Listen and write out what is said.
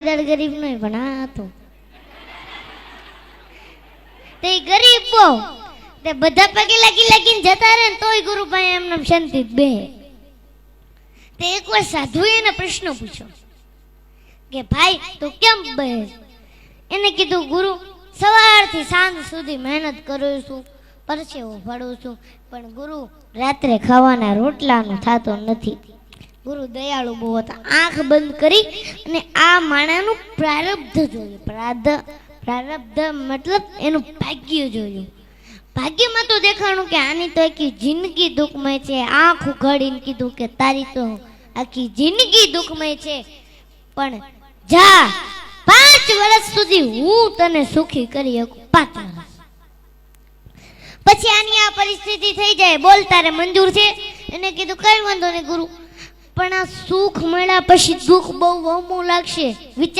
દાડ ગરીબ નહીં પણ તે ગરીબ બહુ. તે બધા પગે લાગી લાગીને જતા રહે તોય ગુરુભાઈ એમને શાંતિ બે. તે એકવાર સાધુએ એને પ્રશ્ન પૂછ્યો કે, ભાઈ, તું કેમ બે? એને કીધું, ગુરુ, સવારથી સાંજ સુધી મહેનત કરું છું, પરસેવો ફાડું છું, પણ ગુરુ, રાત્રે ખાવાના રોટલાનું થતો નથી. ગુરુ દયાળુ બહુ હતા. આંખ બંધ કરી અને આ માણાનું પ્રારબ્ધ જોયું. પ્રાર્ધ પ્રારબ્ધ મતલબ એનું ભાગ્ય જોયું. ભાગ્યમાં તો દેખાણું કે આની તો આખી જિંદગી દુઃખમય છે. આંખ ઉઘાડીને કીધું કે તારી તો આખી જિંદગી દુઃખમય છે. પણ જા, પાંચ વર્ષ સુધી હું તને સુખી કરી શકું. પાંચ વર્ષ. પછી આની આ પરિસ્થિતિ થઈ જાય. બોલ તારે મંજૂર છે? એને કીધું, કઈ વાંધો નહીં ગુરુ. પણ આ સુખ મળ્યા પછી દુઃખ બહુ વહમું લાગશે. વિચાર